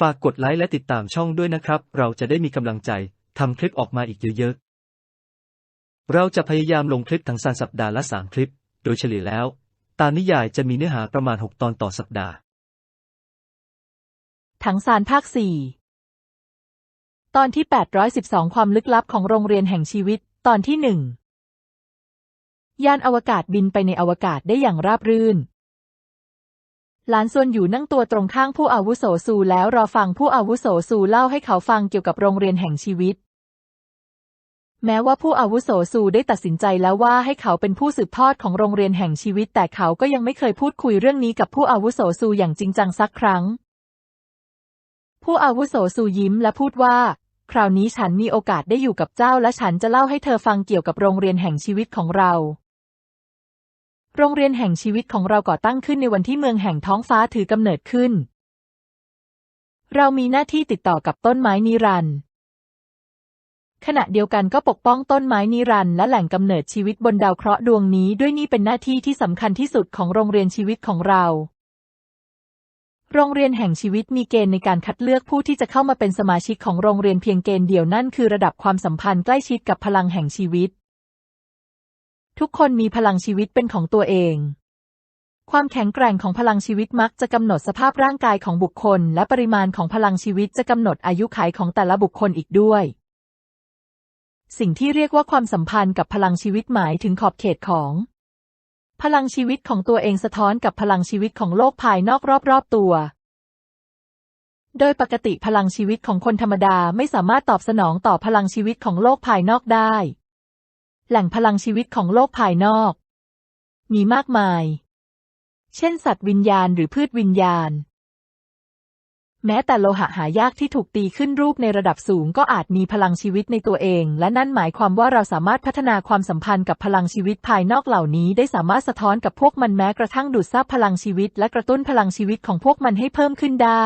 ฝากกดไลค์และติดตามช่องด้วยนะครับ เราจะได้มีกำลังใจทำคลิปออกมาอีกเยอะๆ เราจะพยายามลงคลิปทั้งสันสัปดาห์ละสามคลิป โดยเฉลี่ยแล้ว ตามนิยายจะมีเนื้อหาประมาณ 6 ตอนต่อสัปดาห์ ถังซานภาคสี่ตอนที่ 812 ความลึกลับของโรงเรียนแห่งชีวิต ตอนที่หนึ่งยานอวกาศบินไปในอวกาศได้อย่างราบรื่น หลานส่วนอยู่นั่งตัวตรงข้างผู้อาวุโสซูแล้วรอฟังผู้อาวุโสซูเล่าให้เขาฟังเกี่ยวกับโรงเรียนแห่งชีวิต แม้ว่าผู้อาวุโสซูได้ตัดสินใจแล้วว่าให้เขาเป็นผู้สืบทอดของโรงเรียนแห่งชีวิต แต่เขาก็ยังไม่เคยพูดคุยเรื่องนี้กับผู้อาวุโสซูอย่างจริงจังสักครั้ง ผู้อาวุโสซูยิ้มและพูดว่า คราวนี้ฉันมีโอกาสได้อยู่กับเจ้าและฉันจะเล่าให้เธอฟังเกี่ยวกับโรงเรียนแห่งชีวิตของเรา โรงเรียนแห่งชีวิตของเราก่อตั้งขึ้นในวันที่เมืองแห่งท้องฟ้าถือกำเนิดขึ้น เรามีหน้าที่ติดต่อกับต้นไม้นิรันด์ขณะเดียวกันก็ปกป้องต้นไม้นิรันดร์และแหล่งกำเนิดชีวิตบนดาวเคราะห์ดวงนี้ด้วยนี่เป็นหน้าที่ที่สำคัญที่สุดของโรงเรียนชีวิตของเรา โรงเรียนแห่งชีวิตมีเกณฑ์ในการคัดเลือกผู้ที่จะเข้ามาเป็นสมาชิกของโรงเรียนเพียงเกณฑ์เดียวนั่นคือระดับความสัมพันธ์ใกล้ชิดกับพลังแห่งชีวิต ทุกคนมีพลังชีวิตเป็นของตัวเอง ความแข็งแกร่งของพลังชีวิตมักจะกำหนดสภาพร่างกายของบุคคล และปริมาณของพลังชีวิตจะกำหนดอายุขัยของแต่ละบุคคลอีกด้วย สิ่งที่เรียกว่าความสัมพันธ์กับพลังชีวิตหมายถึงขอบเขตของ พลังชีวิตของตัวเองสะท้อนกับพลังชีวิตของโลกภายนอกรอบๆตัวโดยปกติพลังชีวิตของคนธรรมดาไม่สามารถตอบสนองต่อพลังชีวิตของโลกภายนอกได้ แหล่งพลังชีวิตของโลกภายนอก มีมากมาย เช่นสัตว์วิญญาณหรือพืชวิญญาณ แม้แต่โลหะหายากที่ถูกตีขึ้นรูปในระดับสูงก็อาจมีพลังชีวิตในตัวเอง และนั่นหมายความว่าเราสามารถพัฒนาความสัมพันธ์กับพลังชีวิตภายนอกเหล่านี้ ได้สามารถสะท้อนกับพวกมันแม้กระทั่งดูดซับพลังชีวิต และกระตุ้นพลังชีวิตของพวกมันให้เพิ่มขึ้นได้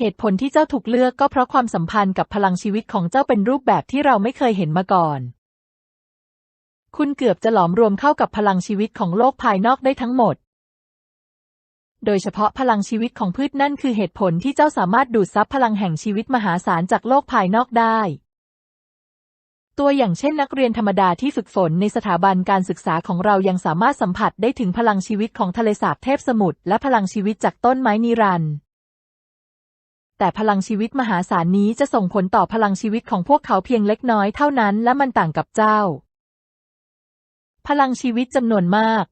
เหตุผลที่เจ้าถูกเลือกก็เพราะความสัมพันธ์กับพลังชีวิตของเจ้าเป็นรูปแบบที่เราไม่เคยเห็นมาก่อน คุณเกือบจะหลอมรวมเข้ากับพลังชีวิตของโลกภายนอกได้ทั้งหมด โดยเฉพาะพลังชีวิตของพืชนั่นคือเหตุผลที่เจ้าสามารถดูดซับพลังแห่งชีวิตมหาศาลจากโลกภายนอกได้ ตัวอย่างเช่นนักเรียนธรรมดาที่ฝึกฝนในสถาบันการศึกษาของเรายังสามารถสัมผัสได้ถึงพลังชีวิตของทะเลสาบเทพสมุทรและพลังชีวิตจากต้นไม้นิรันดร์ แต่พลังชีวิตมหาศาลนี้จะส่งผลต่อพลังชีวิตของพวกเขาเพียงเล็กน้อยเท่านั้นและมันต่างกับเจ้า พลังชีวิตจำนวนมาก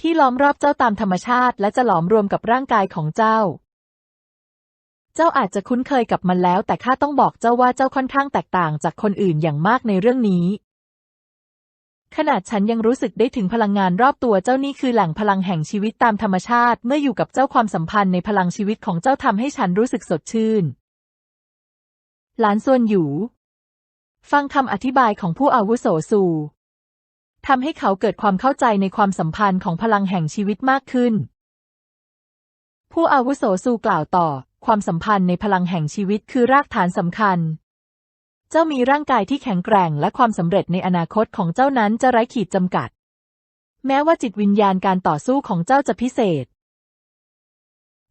ที่ล้อมรอบเจ้าตามธรรมชาติและจะหลอมรวมกับร่างกายของเจ้า เจ้าอาจจะคุ้นเคยกับมันแล้ว แต่ข้าต้องบอกเจ้าว่าเจ้าค่อนข้างแตกต่างจากคนอื่นอย่างมากในเรื่องนี้ ขนาดฉันยังรู้สึกได้ถึงพลังงานรอบตัวเจ้านี่คือแหล่งพลังแห่งชีวิตตามธรรมชาติ เมื่ออยู่กับเจ้าความสัมพันธ์ในพลังชีวิตของเจ้าทำให้ฉันรู้สึกสดชื่น หลานส่วนอยู่ ฟังคำอธิบายของผู้อาวุโสซูทำให้เขาเกิดความเข้าใจในความสัมพันธ์ของพลังแห่งชีวิตมากขึ้น ผู้อาวุโสซูกล่าวต่อ ความสัมพันธ์ในพลังแห่งชีวิตคือรากฐานสำคัญ เจ้ามีร่างกายที่แข็งแกร่งและความสำเร็จในอนาคตของเจ้านั้นจะไร้ขีดจำกัด แม้ว่าจิตวิญญาณการต่อสู้ของเจ้าจะพิเศษ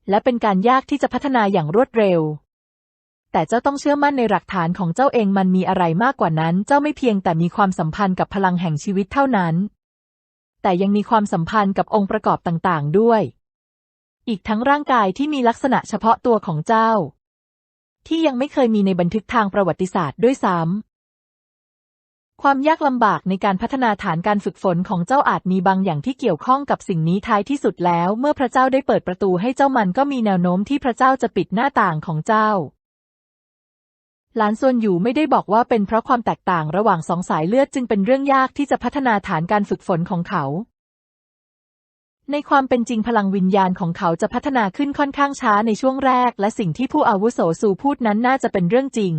และเป็นการยากที่จะพัฒนาอย่างรวดเร็ว แต่เจ้าต้องเชื่อมั่นในหลักฐานของเจ้าเองมันมีอะไรมากกว่านั้น เจ้าไม่เพียงแต่มีความสัมพันธ์กับพลังแห่งชีวิตเท่านั้น แต่ยังมีความสัมพันธ์กับองค์ประกอบต่างๆ ด้วย อีกทั้งร่างกายที่มีลักษณะเฉพาะตัวของเจ้า ที่ยังไม่เคยมีในบันทึกทางประวัติศาสตร์ด้วยซ้ำ ความยากลำบากในการพัฒนาฐานการฝึกฝนของเจ้าอาจมีบางอย่างที่เกี่ยวข้องกับสิ่งนี้ท้ายที่สุดแล้ว เมื่อพระเจ้าได้เปิดประตูให้เจ้ามันก็มีแนวโน้มที่พระเจ้าจะปิดหน้าต่างของเจ้าหลานส่วนอยู่ไม่ได้บอกว่าเป็นเพราะความแตกต่างระหว่างสองสายเลือดจึงเป็นเรื่องยากที่จะพัฒนาฐานการฝึกฝนของเขา ในความเป็นจริงพลังวิญญาณของเขาจะพัฒนาขึ้นค่อนข้างช้าในช่วงแรก และสิ่งที่ผู้อาวุโสสูพูดนั้นน่าจะเป็นเรื่องจริง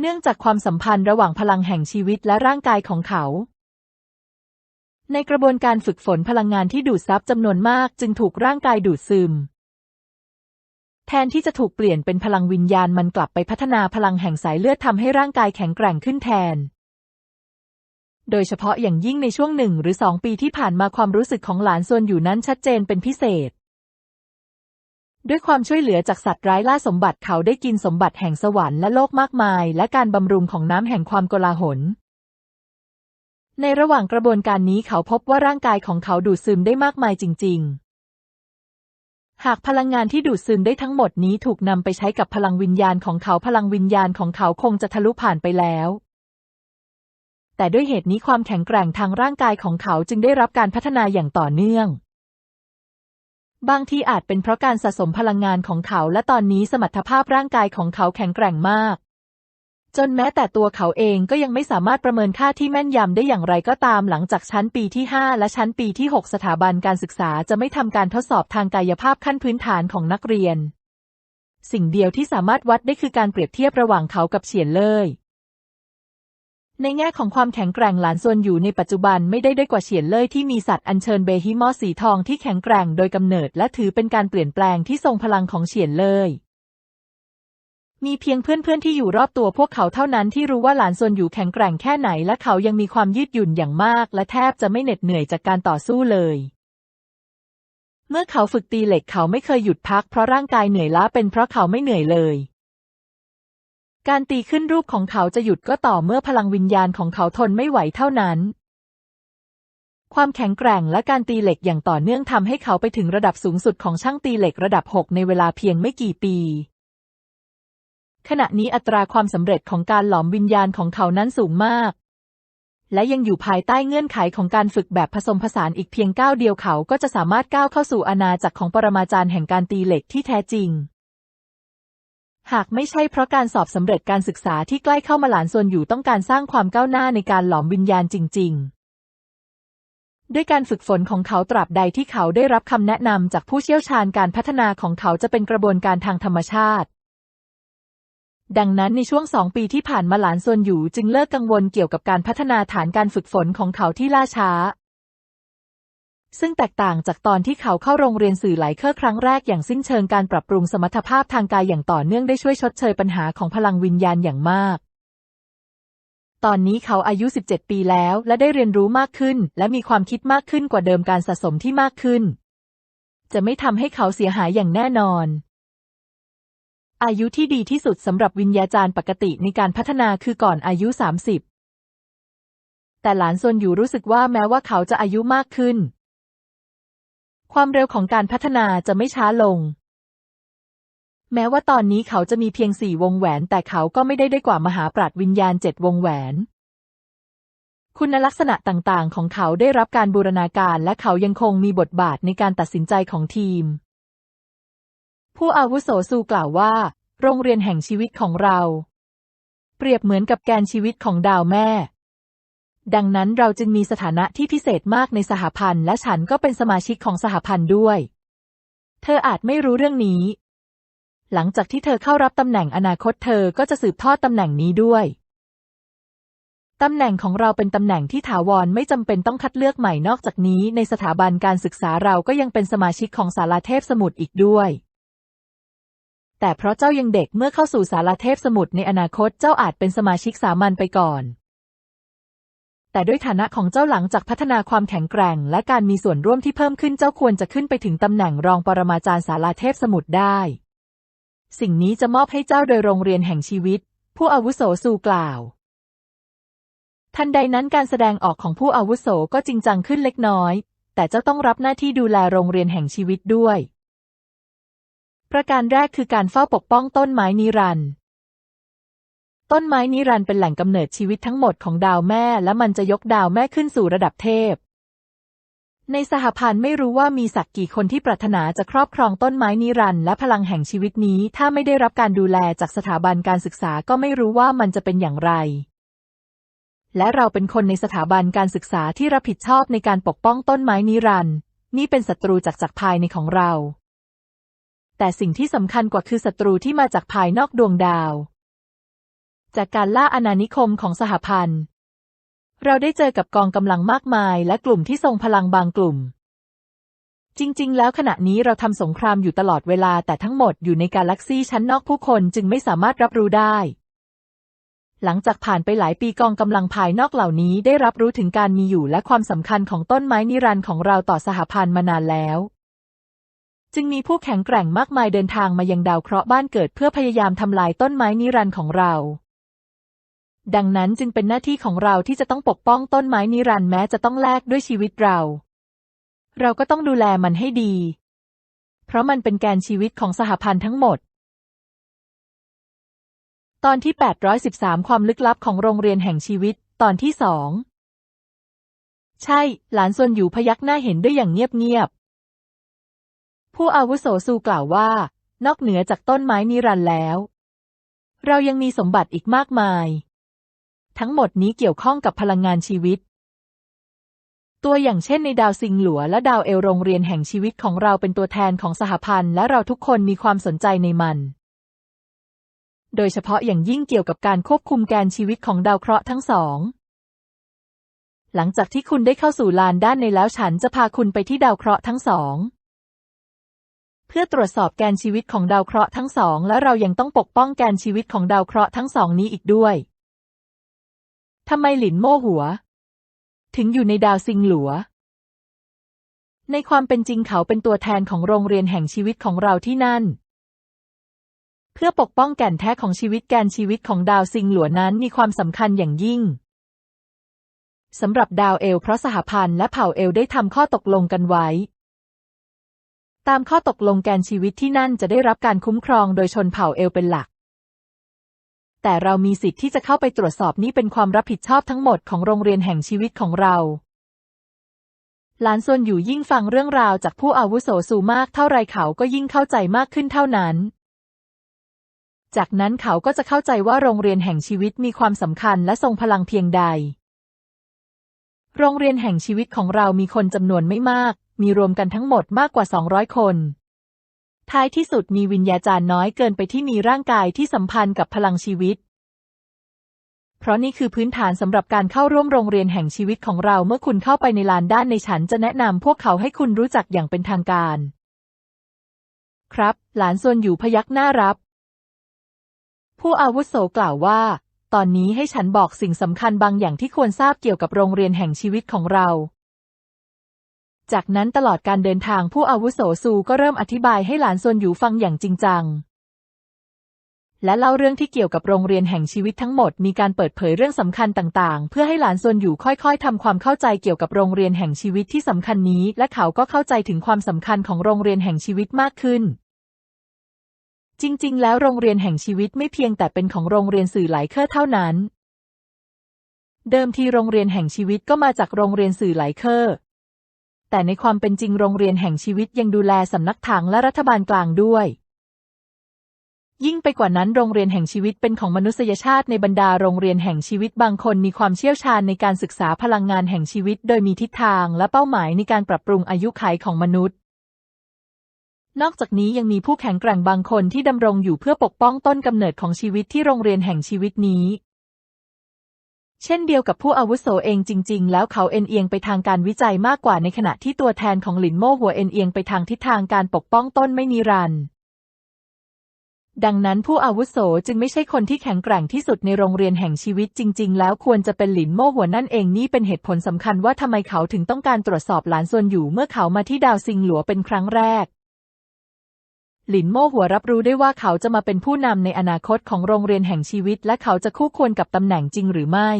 เนื่องจากความสัมพันธ์ระหว่างพลังแห่งชีวิตและร่างกายของเขา ในกระบวนการฝึกฝนพลังงานที่ดูดซับจำนวนมากจึงถูกร่างกายดูดซึม แทนที่จะถูกเปลี่ยนเป็นพลังวิญญาณมันกลับไปพัฒนาพลังแห่งสายเลือดทำให้ร่างกายแข็งแกร่งขึ้นแทน โดยเฉพาะอย่างยิ่งในช่วงหนึ่งหรือสองปีที่ผ่านมาความรู้สึกของหลานส่วนอยู่นั้นชัดเจนเป็นพิเศษ ด้วยความช่วยเหลือจากสัตว์ร้ายล่าสมบัติเขาได้กินสมบัติแห่งสวรรค์และโลกมากมาย และการบำรุงของน้ำแห่งความโกลาหล ในระหว่างกระบวนการนี้เขาพบว่าร่างกายของเขาดูดซึมได้มากมายจริง ๆหากพลังงานที่ดูดซึมได้ทั้งหมดนี้ถูกนำไปใช้กับพลังวิญญาณของเขาพลังวิญญาณของเขาคงจะทะลุผ่านไปแล้ว แต่ด้วยเหตุนี้ความแข็งแกร่งทางร่างกายของเขาจึงได้รับการพัฒนาอย่างต่อเนื่อง บางทีอาจเป็นเพราะการสะสมพลังงานของเขาและตอนนี้สมรรถภาพร่างกายของเขาแข็งแกร่งมาก จนแม้แต่ตัวเขาเองก็ยังไม่สามารถประเมินค่าที่แม่นยำได้อย่างไรก็ตามหลังจากชั้นปีที่ 5 และชั้นปีที่ 6 สถาบันการศึกษาจะไม่ทำการทดสอบทางกายภาพขั้นพื้นฐานของนักเรียน สิ่งเดียวที่สามารถวัดได้คือการเปรียบเทียบระหว่างเขากับเฉียนเล่ย ในแง่ของความแข็งแกร่งหลานซวนอยู่ในปัจจุบันไม่ได้ด้อยกว่าเฉียนเล่ยที่มีสัตว์อัญเชิญเบฮิมอสสีทองที่แข็งแกร่งโดยกำเนิดและถือเป็นการเปลี่ยนแปลงที่ทรงพลังของเฉียนเล่ยมีเพียงเพื่อนๆที่อยู่รอบตัวพวกเขาเท่านั้นที่รู้ว่าหลานซวนอยู่แข็งแกร่งแค่ไหนและเขายังมีความยืดหยุ่นอย่างมาก และแทบจะไม่เหน็ดเหนื่อยจากการต่อสู้เลย เมื่อเขาฝึกตีเหล็กเขาไม่เคยหยุดพักเพราะร่างกายเหนื่อยล้าเป็นเพราะเขาไม่เหนื่อยเลย การตีขึ้นรูปของเขาจะหยุดก็ต่อเมื่อพลังวิญญาณของเขาทนไม่ไหวเท่านั้น ความแข็งแกร่งและการตีเหล็กอย่างต่อเนื่องทำให้เขาไปถึงระดับสูงสุดของช่างตีเหล็กระดับ 6 ในเวลาเพียงไม่กี่ปี ขณะนี้อัตราความสำเร็จของการหลอมวิญญาณของเขานั้นสูงมาก และยังอยู่ภายใต้เงื่อนไขของการฝึกแบบผสมผสานอีกเพียงก้าวเดียวเขาก็จะสามารถก้าวเข้าสู่อาณาจักรของปรมาจารย์แห่งการตีเหล็กที่แท้จริง หากไม่ใช่เพราะการสอบสำเร็จการศึกษาที่ใกล้เข้ามาหลานส่วนอยู่ต้องการสร้างความก้าวหน้าในการหลอมวิญญาณจริง ๆ ด้วยการฝึกฝนของเขาตราบใดที่เขาได้รับคำแนะนำจากผู้เชี่ยวชาญการพัฒนาของเขาจะเป็นกระบวนการทางธรรมชาติ ดังนั้นในช่วงสองปีที่ผ่านมาหลานซวนอยู่จึงเลิกกังวลเกี่ยวกับการพัฒนาฐานการฝึกฝนของเขาที่ล่าช้า ซึ่งแตกต่างจากตอนที่เขาเข้าโรงเรียนสื่อหลายเคอร์ครั้งแรกอย่างสิ้นเชิงการปรับปรุงสมรรถภาพทางกายอย่างต่อเนื่องได้ช่วยชดเชยปัญหาของพลังวิญญาณอย่างมาก ตอนนี้เขาอายุ 17 ปีแล้วและได้เรียนรู้มากขึ้น และมีความคิดมากขึ้นกว่าเดิมการสะสมที่มากขึ้น จะไม่ทำให้เขาเสียหายอย่างแน่นอน อายุที่ดีที่สุดสำหรับวิญญาจารย์ปกติในการพัฒนาคือก่อนอายุ 30แต่หลานซนอยู่รู้สึกว่าแม้ว่าเขาจะอายุมากขึ้น ความเร็วของการพัฒนาจะไม่ช้าลง แม้ว่าตอนนี้เขาจะมีเพียงสี่วงแหวน แต่เขาก็ไม่ได้ได้กว่ามหาปราดวิญญาณเจ็ดวงแหวน คุณลักษณะต่างๆ ของเขาได้รับการบูรณาการและเขายังคงมีบทบาทในการตัดสินใจของทีม ผู้อาวุโสซูกล่าวว่า โรงเรียนแห่งชีวิตของเรา เปรียบเหมือนกับแกนชีวิตของดาวแม่ ดังนั้นเราจึงมีสถานะที่พิเศษมากในสหพันธ์และฉันก็เป็นสมาชิกของสหพันธ์ด้วย เธออาจไม่รู้เรื่องนี้ หลังจากที่เธอเข้ารับตำแหน่งอนาคตเธอก็จะสืบทอดตำแหน่งนี้ด้วยตำแหน่งของเราเป็นตำแหน่งที่ถาวรไม่จำเป็นต้องคัดเลือกใหม่นอกจากนี้ ในสถาบันการศึกษาเราก็ยังเป็นสมาชิกของสาราเทพสมุทรอีกด้วย แต่เพราะเจ้ายังเด็กเมื่อเข้าสู่สาราเทพสมุทรในอนาคตเจ้าอาจเป็นสมาชิกสามัญไปก่อน แต่ด้วยฐานะของเจ้าหลังจากพัฒนาความแข็งแกร่ง และการมีส่วนร่วมที่เพิ่มขึ้นเจ้าควรจะขึ้นไปถึงตำแหน่งรองปรมาจารย์สาราเทพสมุทรได้ สิ่งนี้จะมอบให้เจ้าโดยโรงเรียนแห่งชีวิต ผู้อาวุโสสูกล่าว ทันใดนั้นการแสดงออกของผู้อาวุโสก็จริงจังขึ้นเล็กน้อย แต่เจ้าต้องรับหน้าที่ดูแลโรงเรียนแห่งชีวิตด้วย ประการแรกคือการเฝ้าปกป้องต้นไม้นิรันดร์ ต้นไม้นิรันด์เป็นแหล่งกำเนิดชีวิตทั้งหมดของดาวแม่ และมันจะยกดาวแม่ขึ้นสู่ระดับเทพ ในสหพันธ์ไม่รู้ว่ามีสักกี่คนที่ปรารถนาจะครอบครองต้นไม้นิรันด์และพลังแห่งชีวิตนี้ ถ้าไม่ได้รับการดูแลจากสถาบันการศึกษาก็ไม่รู้ว่ามันจะเป็นอย่างไร และเราเป็นคนในสถาบันการศึกษาที่รับผิดชอบในการปกป้องต้นไม้นิรันด์นี่เป็นศัตรูจากจากภายในของเรา แต่สิ่งที่สำคัญกว่าคือศัตรูที่มาจากภายนอกดวงดาว จากการล่าอาณานิคมของสหพันธ์ เราได้เจอกับกองกำลังมากมายและกลุ่มที่ทรงพลังบางกลุ่ม จริง ๆ แล้วขณะนี้เราทำสงครามอยู่ตลอดเวลาแต่ทั้งหมดอยู่ในกาแล็กซีชั้นนอกผู้คนจึงไม่สามารถรับรู้ได้ หลังจากผ่านไปหลายปีกองกำลังภายนอกเหล่านี้ได้รับรู้ถึงการมีอยู่และความสำคัญของต้นไม้นิรันดร์ของเราต่อสหพันธ์มานานแล้วจึงมีผู้แข็งแกร่งมากมายเดินทางมายังดาวเคราะห์บ้านเกิดเพื่อพยายามทำลายต้นไม้นิรันดร์ของเรา ดังนั้นจึงเป็นหน้าที่ของเราที่จะต้องปกป้องต้นไม้นิรันดร์แม้จะต้องแลกด้วยชีวิตเรา เราก็ต้องดูแลมันให้ดี เพราะมันเป็นแกนชีวิตของสหพันธ์ทั้งหมด ตอนที่ 813 ความลึกลับของโรงเรียนแห่งชีวิต ตอนที่สองใช่ หลานซวนอยู่พยักหน้าเห็นด้วยอย่างเงียบๆ ผู้อาวุโสซูกล่าวว่า นอกเหนือจากต้นไม้นิรันดร์แล้ว เรายังมีสมบัติอีกมากมาย ทั้งหมดนี้เกี่ยวข้องกับพลังงานชีวิต ตัวอย่างเช่นในดาวซิงหลัวและดาวเอลโรงเรียนแห่งชีวิตของเราเป็นตัวแทนของสหพันธ์และเราทุกคนมีความสนใจในมัน โดยเฉพาะอย่างยิ่งเกี่ยวกับการควบคุมแกนชีวิตของดาวเคราะห์ทั้งสองหลังจากที่คุณได้เข้าสู่ลานด้านในแล้วฉันจะพาคุณไปที่ดาวเคราะห์ทั้งสอง เพื่อตรวจสอบแกนชีวิตของดาวเคราะห์ทั้งสอง และเรายังต้องปกป้องแกนชีวิตของดาวเคราะห์ทั้งสองนี้อีกด้วย ทำไมหลินโม่หัว ถึงอยู่ในดาวซิงหลัว ในความเป็นจริงเขาเป็นตัวแทนของโรงเรียนแห่งชีวิตของเราที่นั่น เพื่อปกป้องแก่นแท้ของชีวิตแกนชีวิตของดาวซิงหลัวนั้นมีความสำคัญอย่างยิ่งสำหรับดาวเอลเพราะสหพันธ์และเผ่าเอลได้ทำข้อตกลงกันไว้ ตามข้อตกลงแกนชีวิตที่นั่นจะได้รับการคุ้มครองโดยชนเผ่าเอลเป็นหลัก แต่เรามีสิทธิ์ที่จะเข้าไปตรวจสอบนี่เป็นความรับผิดชอบทั้งหมดของโรงเรียนแห่งชีวิตของเราหลานส่วนอยู่ยิ่งฟังเรื่องราวจากผู้อาวุโสสูมากเท่าไรเขาก็ยิ่งเข้าใจมากขึ้นเท่านั้น จากนั้นเขาก็จะเข้าใจว่าโรงเรียนแห่งชีวิตมีความสำคัญและทรงพลังเพียงใด โรงเรียนแห่งชีวิตของเรามีคนจำนวนไม่มาก มีรวมกันทั้งหมดมากกว่า 200 คน ท้ายที่สุดมีวิญญาจารย์น้อยเกินไปที่มีร่างกายที่สัมพันธ์กับพลังชีวิต เพราะนี่คือพื้นฐานสำหรับการเข้าร่วมโรงเรียนแห่งชีวิตของเราเมื่อคุณเข้าไปในลานด้านในฉันจะแนะนำพวกเขาให้คุณรู้จักอย่างเป็นทางการ ครับ หลานส่วนอยู่พยักหน้ารับ ผู้อาวุโสกล่าวว่า ตอนนี้ให้ฉันบอกสิ่งสำคัญบางอย่างที่ควรทราบเกี่ยวกับโรงเรียนแห่งชีวิตของเรา จากนั้นตลอดการเดินทางผู้อาวุโสซูก็เริ่มอธิบายให้หลานส่วนอยู่ฟังอย่างจริงจัง และเล่าเรื่องที่เกี่ยวกับโรงเรียนแห่งชีวิตทั้งหมดมีการเปิดเผยเรื่องสำคัญต่างๆ เพื่อให้หลานส่วนอยู่ค่อยๆทำความเข้าใจเกี่ยวกับโรงเรียนแห่งชีวิตที่สำคัญนี้ และเขาก็เข้าใจถึงความสำคัญของโรงเรียนแห่งชีวิตมากขึ้นจริง ๆ แล้วโรงเรียนแห่งชีวิตไม่เพียงแต่เป็นของโรงเรียนสื่อหลายเคอร์เท่านั้น เดิมทีโรงเรียนแห่งชีวิตก็มาจากโรงเรียนสื่อหลายเคอร์ แต่ในความเป็นจริงโรงเรียนแห่งชีวิตยังดูแลสำนักถังและรัฐบาลกลางด้วย ยิ่งไปกว่านั้นโรงเรียนแห่งชีวิตเป็นของมนุษยชาติในบรรดาโรงเรียนแห่งชีวิตบางคนมีความเชี่ยวชาญในการศึกษาพลังงานแห่งชีวิต โดยมีทิศทางและเป้าหมายในการปรับปรุงอายุขัยของมนุษย์ นอกจากนี้ยังมีผู้แข็งแกร่งบางคนที่ดำรงอยู่เพื่อปกป้องต้นกำเนิดของชีวิตที่โรงเรียนแห่งชีวิตนี้ เช่นเดียวกับผู้อาวุโสเองจริง ๆ แล้วเขาเอ็นเอียงไปทางการวิจัยมากกว่าในขณะที่ตัวแทนของหลินโม่หัวเอ็นเอียงไปทางทิศทางการปกป้องต้นไม่นิรันด์ดังนั้นผู้อาวุโสจึงไม่ใช่คนที่แข็งแกร่งที่สุดในโรงเรียนแห่งชีวิตจริง ๆ แล้วควรจะเป็นหลินโม่หัวนั่นเองนี่เป็นเหตุผลสำคัญว่าทำไมเขาถึงต้องการตรวจสอบหลานส่วนอยู่เมื่อเขามาที่ดาวซิงหลัวเป็นครั้งแรก หลินโม่หัวรับรู้ได้ว่าเขาจะมาเป็นผู้นำในอนาคตของโรงเรียนแห่งชีวิต และเขาจะคู่ควรกับตำแหน่งจริงหรือไม่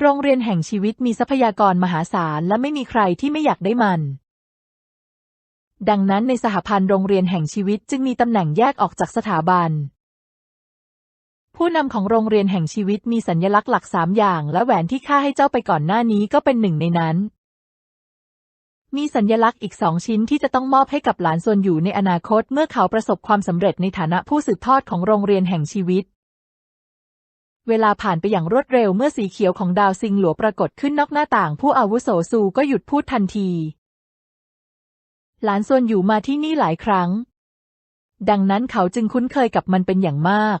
โรงเรียนแห่งชีวิตมีทรัพยากรมหาศาลและไม่มีใครที่ไม่อยากได้มัน ดังนั้นในสหพันธ์โรงเรียนแห่งชีวิตจึงมีตำแหน่งแยกออกจากสถาบัน ผู้นำของโรงเรียนแห่งชีวิตมีสัญลักษณ์หลักสามอย่าง และแหวนที่ข้าให้เจ้าไปก่อนหน้านี้ก็เป็นหนึ่งในนั้น มีสัญญลักษณ์อีกสองชิ้นที่จะต้องมอบให้กับหลานส่วนอยู่ในอนาคตเมื่อเขาประสบความสำเร็จในฐานะผู้สืบทอดของโรงเรียนแห่งชีวิต เวลาผ่านไปอย่างรวดเร็วเมื่อสีเขียวของดาวซิงหลัวปรากฏขึ้นนอกหน้าต่าง ผู้อาวุโสซูก็หยุดพูดทันที หลานส่วนอยู่มาที่นี่หลายครั้ง ดังนั้นเขาจึงคุ้นเคยกับมันเป็นอย่างมาก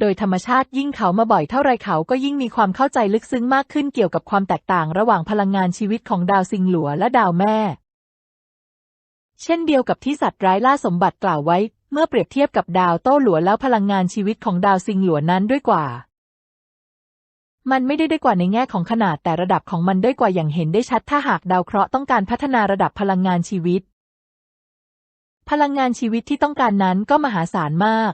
โดยธรรมชาติยิ่งเขามาบ่อยเท่าไรเขาก็ยิ่งมีความเข้าใจลึกซึ้งมากขึ้นเกี่ยวกับความแตกต่างระหว่างพลังงานชีวิตของดาวซิงหลัวและดาวแม่ เช่นเดียวกับที่สัตว์ร้ายล่าสมบัติกล่าวไว้ เมื่อเปรียบเทียบกับดาวโต้หลัวแล้วพลังงานชีวิตของดาวซิงหลัวนั้นด้วยกว่า มันไม่ได้ได้กว่าในแง่ของขนาดแต่ระดับของมันด้กว่าอย่างเห็นได้ชัดถ้าหากดาวเคราะห์ต้องการพัฒนาระดับพลังงานชีวิต พลังงานชีวิตที่ต้องการนั้นก็มหาศาลมาก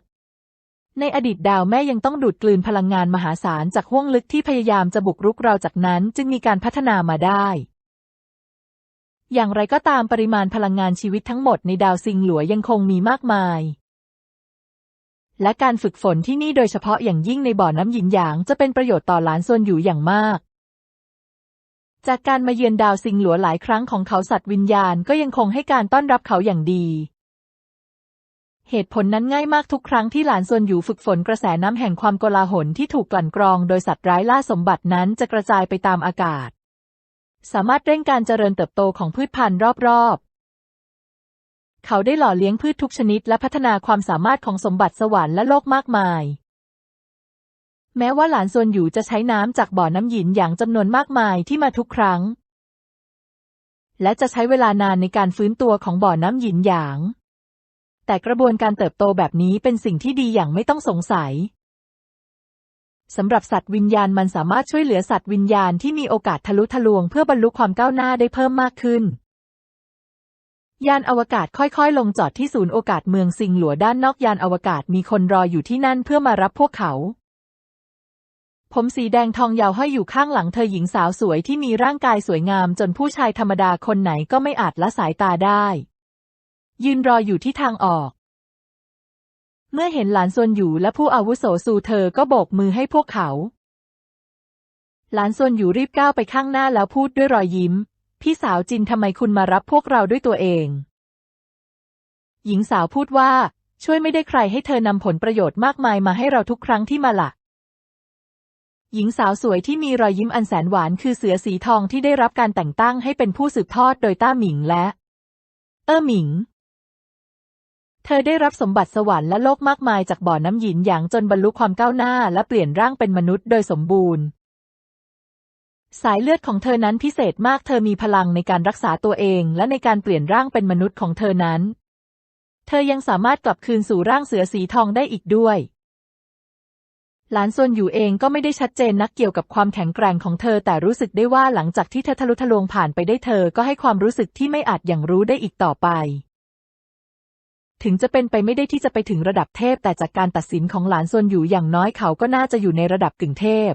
ในอดีตดาวแม่ยังต้องดูดกลืนพลังงานมหาศาลจากห้วงลึกที่พยายามจะบุกรุกเราจากนั้นจึงมีการพัฒนามาได้ อย่างไรก็ตามปริมาณพลังงานชีวิตทั้งหมดในดาวซิงหลัวยังคงมีมากมาย และการฝึกฝนที่นี่โดยเฉพาะอย่างยิ่งในบ่อน้ำหยินหยางจะเป็นประโยชน์ต่อหลานซวนอยู่อย่างมาก จากการมาเยือนดาวซิงหลัวหลายครั้งของเขาสัตว์วิญญาณก็ยังคงให้การต้อนรับเขาอย่างดี เหตุผลนั้นง่ายมากทุกครั้งที่หลานซวนอยู่ฝึกฝนกระแสน้ำแห่งความโกลาหลที่ถูกกลั่นกรองโดยสัตว์ร้ายล่าสมบัตินั้นจะกระจายไปตามอากาศ สามารถเร่งการเจริญเติบโตของพืชพันธุ์รอบๆ เขาได้หล่อเลี้ยงพืชทุกชนิดและพัฒนาความสามารถของสมบัติสวรรค์และโลกมากมาย แม้ว่าหลานซวนอยู่จะใช้น้ำจากบ่อน้ำหยินอย่างจำนวนมากมายที่มาทุกครั้ง และจะใช้เวลานานในการฟื้นตัวของบ่อน้ำหยินหยาง แต่กระบวนการเติบโตแบบนี้เป็นสิ่งที่ดีอย่างไม่ต้องสงสัยสำหรับสัตว์วิญญาณมันสามารถช่วยเหลือสัตว์วิญญาณที่มีโอกาสทะลุทะลวงเพื่อบรรลุความก้าวหน้าได้เพิ่มมากขึ้น ยานอวกาศค่อยๆ ลงจอดที่ศูนย์โอกาสเมืองซิงหลัวด้านนอกยานอวกาศมีคนรออยู่ที่นั่นเพื่อมารับพวกเขา ผมสีแดงทองยาวห้อยอยู่ข้างหลังเธอหญิงสาวสวยที่มีร่างกายสวยงามจนผู้ชายธรรมดาคนไหนก็ไม่อาจละสายตาได้ ยืนรออยู่ที่ทางออก เมื่อเห็นหลานซวนอยู่และผู้อาวุโสสู่เธอก็โบกมือให้พวกเขา หลานซวนอยู่รีบก้าวไปข้างหน้าแล้วพูดด้วยรอยยิ้ม พี่สาวจินทำไมคุณมารับพวกเราด้วยตัวเอง หญิงสาวพูดว่า ช่วยไม่ได้ใครให้เธอนำผลประโยชน์มากมายมาให้เราทุกครั้งที่มาละหญิงสาวสวยที่มีรอยยิ้มอันแสนหวานคือเสือสีทองที่ได้รับการแต่งตั้งให้เป็นผู้สืบทอดโดยต้าหมิงและ เอ้อหมิง เธอได้รับสมบัติสวรรค์และโลกมากมายจากบ่อน้ำหยินหยางจนบรรลุความก้าวหน้าและเปลี่ยนร่างเป็นมนุษย์โดยสมบูรณ์ สายเลือดของเธอนั้นพิเศษมากเธอมีพลังในการรักษาตัวเองและในการเปลี่ยนร่างเป็นมนุษย์ของเธอนั้น เธอยังสามารถกลับคืนสู่ร่างเสือสีทองได้อีกด้วยหลานซวนอยู่เองก็ไม่ได้ชัดเจนนักเกี่ยวกับความแข็งแกร่งของเธอแต่รู้สึกได้ว่าหลังจากที่เธอทะลุทะลวงผ่านไปได้เธอก็ให้ความรู้สึกที่ไม่อาจอย่างรู้ได้อีกต่อไป ถึงจะเป็นไปไม่ได้ที่จะไปถึงระดับเทพ แต่จากการตัดสินของหลานซวนอยู่อย่างน้อยเขาก็น่าจะอยู่ในระดับกึ่งเทพ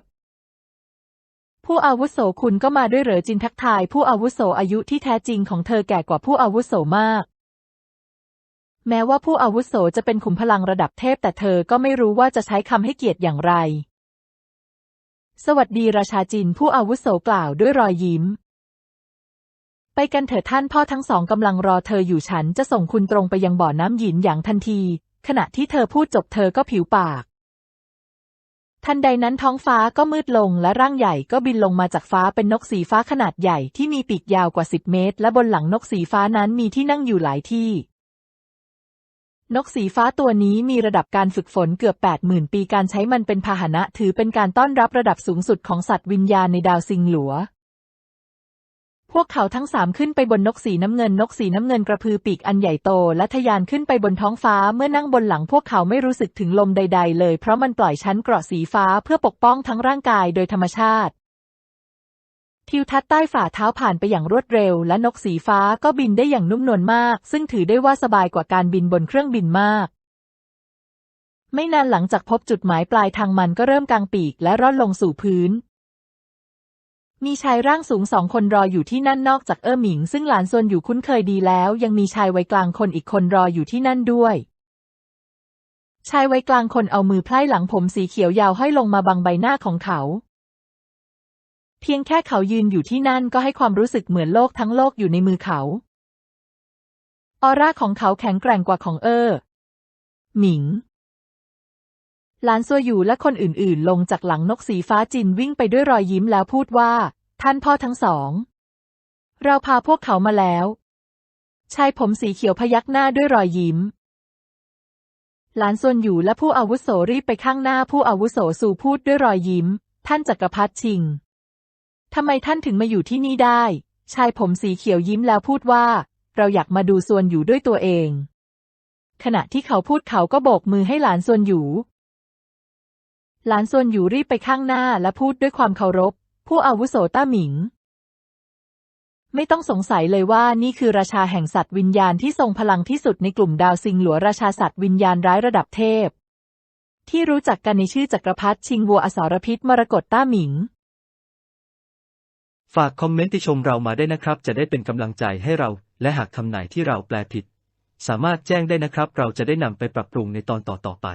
ผู้อาวุโสคุณก็มาด้วยเหรอจินทักทาย ผู้อาวุโสอายุที่แท้จริงของเธอแก่กว่าผู้อาวุโสมาก แม้ว่าผู้อาวุโสจะเป็นขุมพลังระดับเทพ แต่เธอก็ไม่รู้ว่าจะใช้คำให้เกียรติอย่างไร สวัสดีราชาจินผู้อาวุโสกล่าวด้วยรอยยิ้ม ไปกันเถิดท่านพ่อทั้งสองกำลังรอเธออยู่ฉันจะส่งคุณตรงไปยังบ่อน้ำหยินอย่างทันที ขณะที่เธอพูดจบเธอก็ผิวปาก ทันใดนั้นท้องฟ้าก็มืดลงและร่างใหญ่ก็บินลงมาจากฟ้าเป็นนกสีฟ้าขนาดใหญ่ที่มีปีกยาวกว่าสิบเมตร และบนหลังนกสีฟ้านั้นมีที่นั่งอยู่หลายที่ นกสีฟ้าตัวนี้มีระดับการฝึกฝนเกือบแปดหมื่นปีการใช้มันเป็นพาหนะถือเป็นการต้อนรับระดับสูงสุดของสัตว์วิญญาณในดาวซิงหลัว พวกเขาทั้งสามขึ้นไปบนนกสีน้ำเงินนกสีน้ำเงินกระพือปีกอันใหญ่โต และทะยานขึ้นไปบนท้องฟ้าเมื่อนั่งบนหลังพวกเขาไม่รู้สึกถึงลมใด ๆ เลยเพราะมันปล่อยชั้นเกราะสีฟ้าเพื่อปกป้องทั้งร่างกายโดยธรรมชาติ ทิวทัศน์ใต้ฝ่าเท้าผ่านไปอย่างรวดเร็ว และนกสีฟ้าก็บินได้อย่างนุ่มนวลมาก ซึ่งถือได้ว่าสบายกว่าการบินบนเครื่องบินมากไม่นานหลังจากพบจุดหมายปลายทางมันก็เริ่มกางปีกและร่อนลงสู่พื้น มีชายร่างสูงสองคนรออยู่ที่นั่นนอกจากเอ้อหมิง ซึ่งหลานซวนอยู่คุ้นเคยดีแล้ว ยังมีชายวัยกลางคนอีกคนรออยู่ที่นั่นด้วย ชายวัยกลางคนเอามือไพร่หลังผมสีเขียวยาวห้อยลงมาบังใบหน้าของเขา เพียงแค่เขายืนอยู่ที่นั่นก็ให้ความรู้สึกเหมือนโลกทั้งโลกอยู่ในมือเขา ออร่าของเขาแข็งแกร่งกว่าของเออหมิง หลานซัวอยู่และคนอื่นๆ ลงจากหลังนกสีฟ้าจินวิ่งไปด้วยรอยยิ้มแล้วพูดว่า ท่านพ่อทั้งสอง เราพาพวกเขามาแล้ว ชายผมสีเขียวพยักหน้าด้วยรอยยิ้ม หลานซวนอยู่และผู้อาวุโสรีบไปข้างหน้าผู้อาวุโสสู่พูดด้วยรอยยิ้ม ท่านจักรพรรดิชิงทำไมท่านถึงมาอยู่ที่นี่ได้ ชายผมสีเขียวยิ้มแล้วพูดว่า เราอยากมาดูซวนอยู่ด้วยตัวเอง ขณะที่เขาพูดเขาก็โบกมือให้หลานซวนอยู่ หลานซวนอยู่รีบไปข้างหน้าและพูดด้วยความเคารพ ผู้อาวุโสต้าหมิง ไม่ต้องสงสัยเลยว่านี่คือราชาแห่งสัตว์วิญญาณที่ทรงพลังที่สุดในกลุ่มดาวซิงหลัวราชาสัตว์วิญญาณร้ายระดับเทพ ที่รู้จักกันในชื่อจักรพรรดิชิงวัวอสรพิษมรกตต้าหมิง ฝากคอมเมนต์ติชมเรามาได้นะครับ จะได้เป็นกำลังใจให้เรา และหากคำไหนที่เราแปลผิด สามารถแจ้งได้นะครับ เราจะได้นำไปปรับปรุงในตอนต่อๆไป